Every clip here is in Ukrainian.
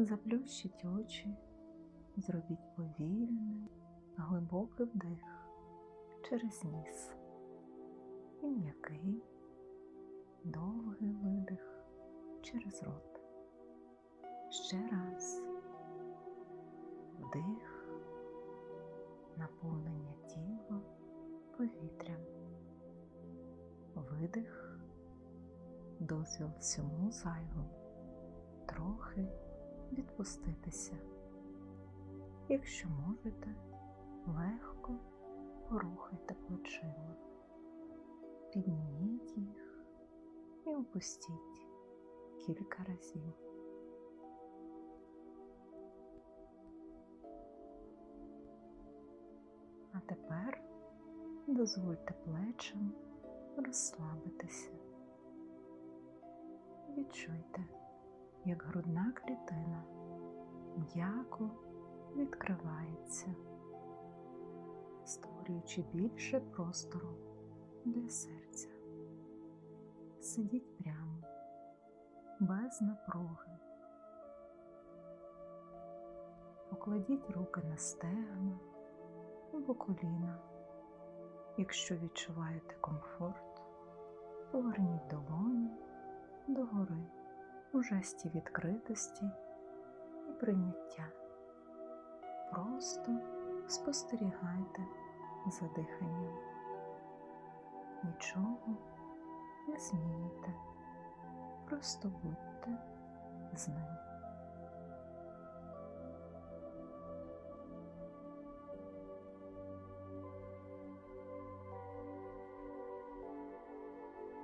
Заплющіть очі, зробіть повільний, глибокий вдих через ніс і м'який, довгий видих через рот. Ще раз. Вдих, наповнення тіла повітрям, видих, дозвіл всьому зайвому, трохи відпуститися. Якщо можете, легко порухайте плечима, підніміть їх і опустіть кілька разів. А тепер дозвольте плечам розслабитися. Відчуйте, як грудна клітина м'яко відкривається, створюючи більше простору для серця. Сидіть прямо, без напруги. Покладіть руки на стегна або коліна. Якщо відчуваєте комфорт, поверніть долоні догори у жесті відкритості і прийняття. Просто спостерігайте за диханням. Нічого не змінюйте, просто будьте з ним.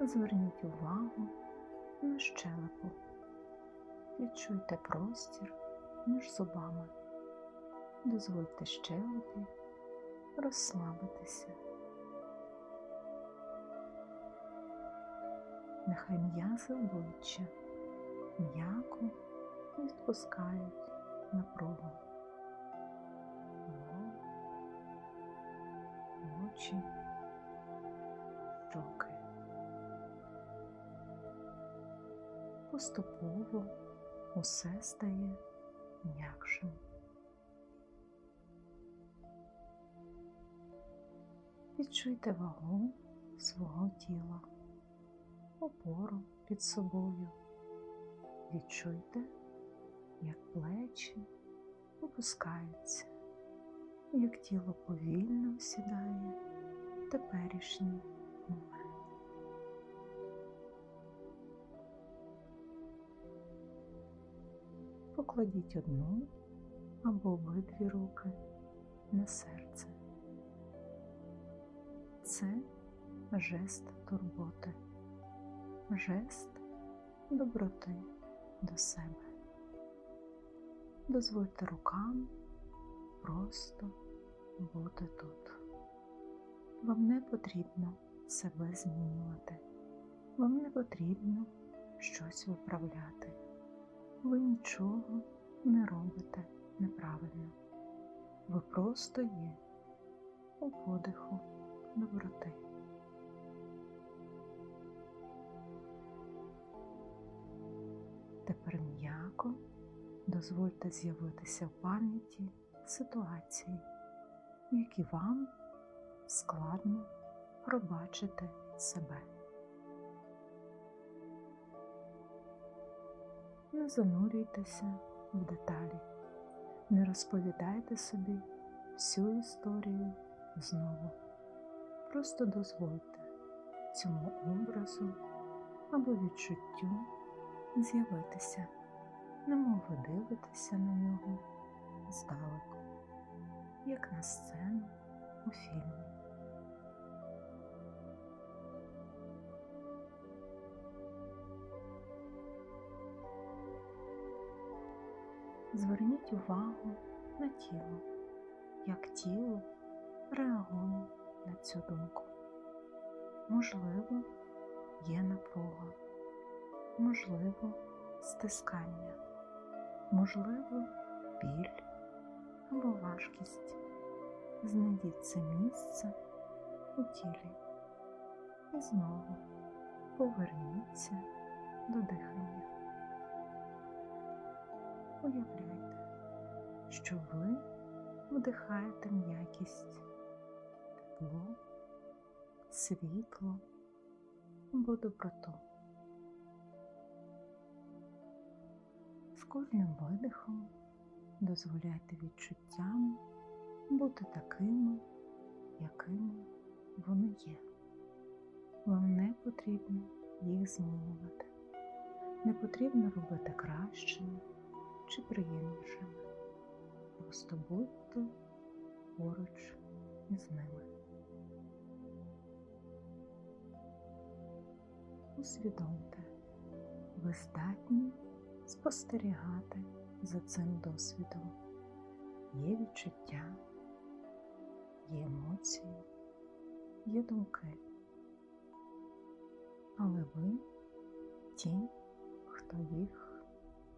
Зверніть увагу на щелепу. Відчуйте простір між зубами. Дозвольте щелепі розслабитися. Нехай м'язи обличчя м'яко відпускають напругу. Лоб, очі, щоки. Поступово усе стає м'якшим. Відчуйте вагу свого тіла, опору під собою. Відчуйте, як плечі опускаються, як тіло повільно осідає в теперішній момент. Покладіть одну або обидві руки на серце. Це жест турботи, жест доброти до себе. Дозвольте рукам просто бути тут. Вам не потрібно себе змінювати, вам не потрібно щось виправляти. Ви нічого не робите неправильно. Ви просто є у подиху доброти. Тепер м'яко дозвольте з'явитися в пам'яті ситуації, які вам складно пробачити себе. Не занурюйтеся в деталі, не розповідайте собі всю історію знову. Просто дозвольте цьому образу або відчуттю з'явитися, немов ви дивитеся на нього здалеку, як на сцену у фільмі. Зверніть увагу на тіло, як тіло реагує на цю думку. Можливо, є напруга, можливо, стискання, можливо, біль або важкість. Знайдіть це місце у тілі і знову поверніться до дихання. Уявляйте, що ви вдихаєте м'якість, тепло, світло або доброту. З кожним видихом дозволяйте відчуттям бути такими, якими вони є. Вам не потрібно їх змінювати, не потрібно робити кращими чи приємнішими. Просто будьте поруч із ними. Усвідомте, ви здатні спостерігати за цим досвідом. Є відчуття, є емоції, є думки. Але ви ті, хто їх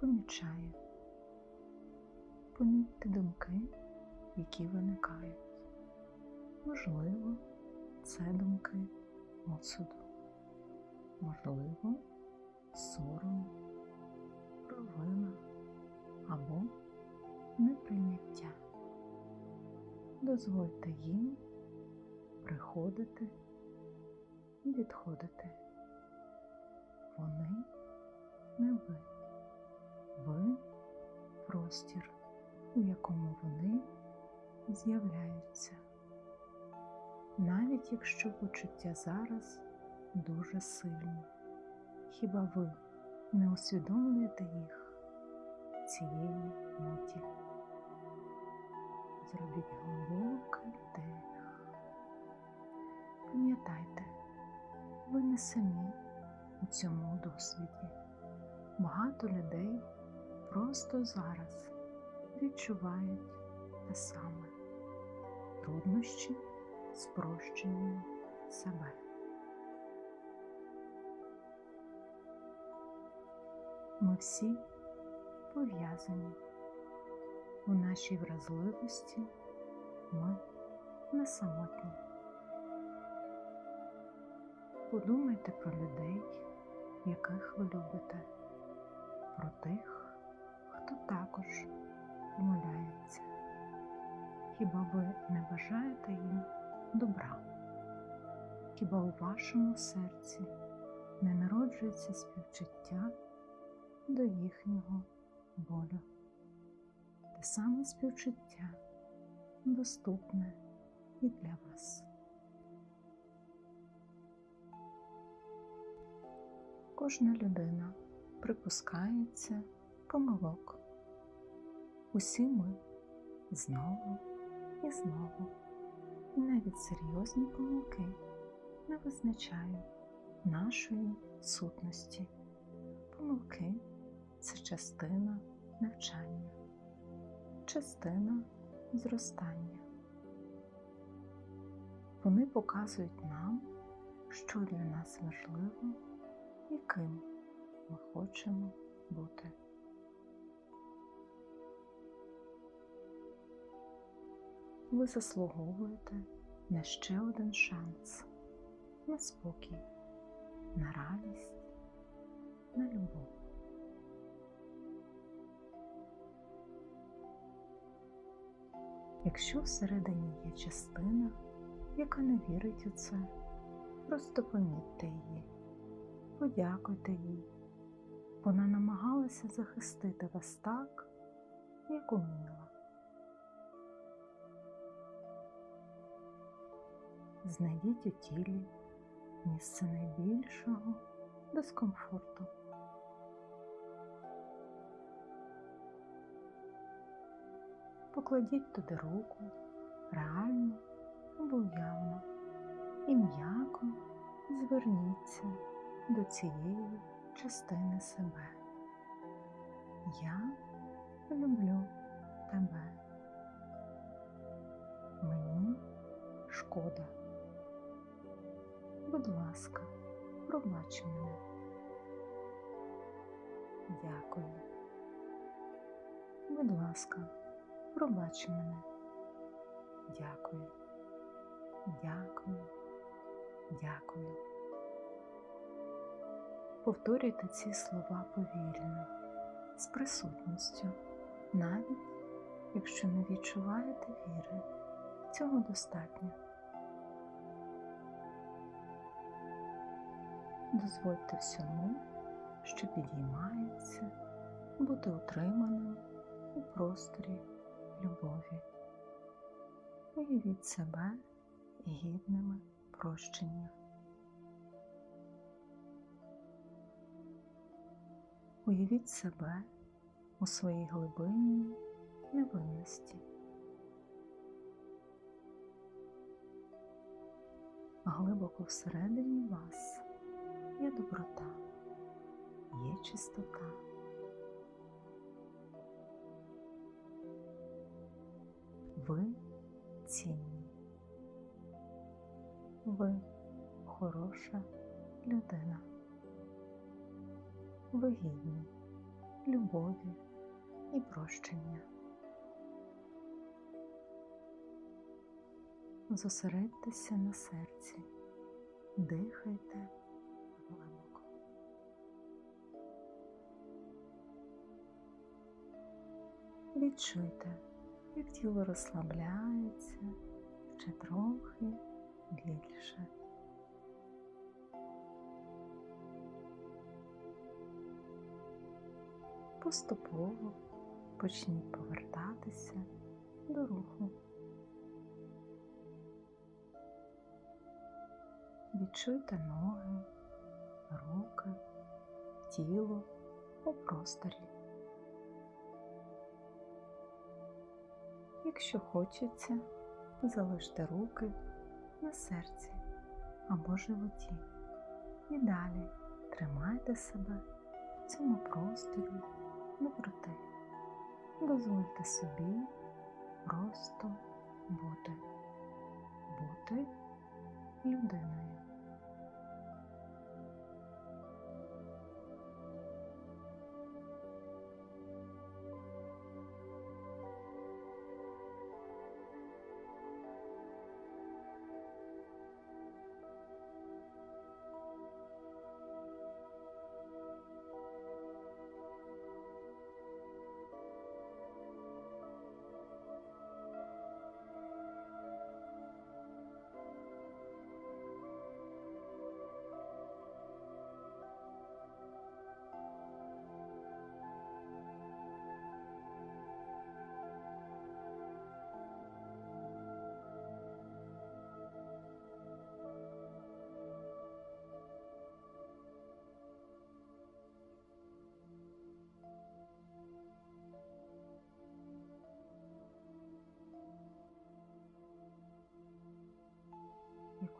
помічає. Помітьте думки, які виникають. Можливо, це думки осуду, можливо, сором, провина або неприйняття. Дозвольте їм приходити і відходити. Вони не ви, ви простір, у якому вони з'являються. Навіть якщо почуття зараз дуже сильні, хіба ви не усвідомлюєте їх цієї миті? Зробіть глибокий вдих. Пам'ятайте, ви не самі у цьому досвіді. Багато людей просто зараз відчувають те саме труднощі з прощенням себе. Ми всі пов'язані у нашій вразливості ми не самотні. Подумайте про людей, яких ви любите, про тих, хто також помиляється. Хіба ви не бажаєте їм добра? Хіба у вашому серці не народжується співчуття до їхнього болю? Те саме співчуття доступне і для вас. Кожна людина припускається помилок. Усі ми знову і знову, і навіть серйозні помилки не визначають нашої сутності. Помилки це частина навчання, частина зростання. Вони показують нам, що для нас важливо і ким ми хочемо бути. Ви заслуговуєте на ще один шанс, на спокій, на радість, на любов. Якщо всередині є частина, яка не вірить у це, просто помітьте її, подякуйте їй. Вона намагалася захистити вас так, як уміла. Знайдіть у тілі місце найбільшого дискомфорту. Покладіть туди руку реально або уявно і м'яко зверніться до цієї частини себе. Я люблю тебе. Мені шкода. Будь ласка, пробач мене. Дякую. Будь ласка, пробач мене. Дякую. Дякую. Дякую. Повторюйте ці слова повільно, з присутністю. навіть якщо не відчуваєте віри, цього достатньо. Дозвольте всьому, що підіймається, бути утриманим у просторі любові. Уявіть себе гідними прощення. Уявіть себе у своїй глибинній невинності. Глибоко всередині вас є доброта, є чистота. Ви цінні. Ви хороша людина. Ви гідні любові і прощення. Зосередьтеся на серці, дихайте Відчуйте, як тіло розслабляється ще трохи більше. Поступово почніть повертатися до руху. Відчуйте ноги, руки, тіло у просторі. Якщо хочеться, залиште руки на серці або животі і далі тримайте себе в цьому просторі доброти. Дозвольте собі просто бути, бути людиною.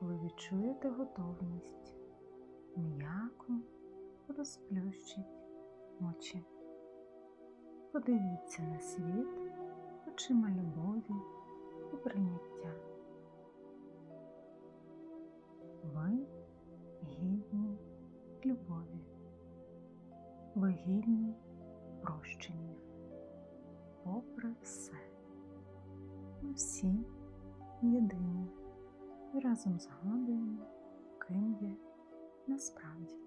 Коли відчуєте готовність, м'яко розплющіть очі. Подивіться на світ очима любові і прийняття. Ви гідні любові, ви гідні прощення. Попри все, ми всі єдині і разом згадуємо, ким є насправді.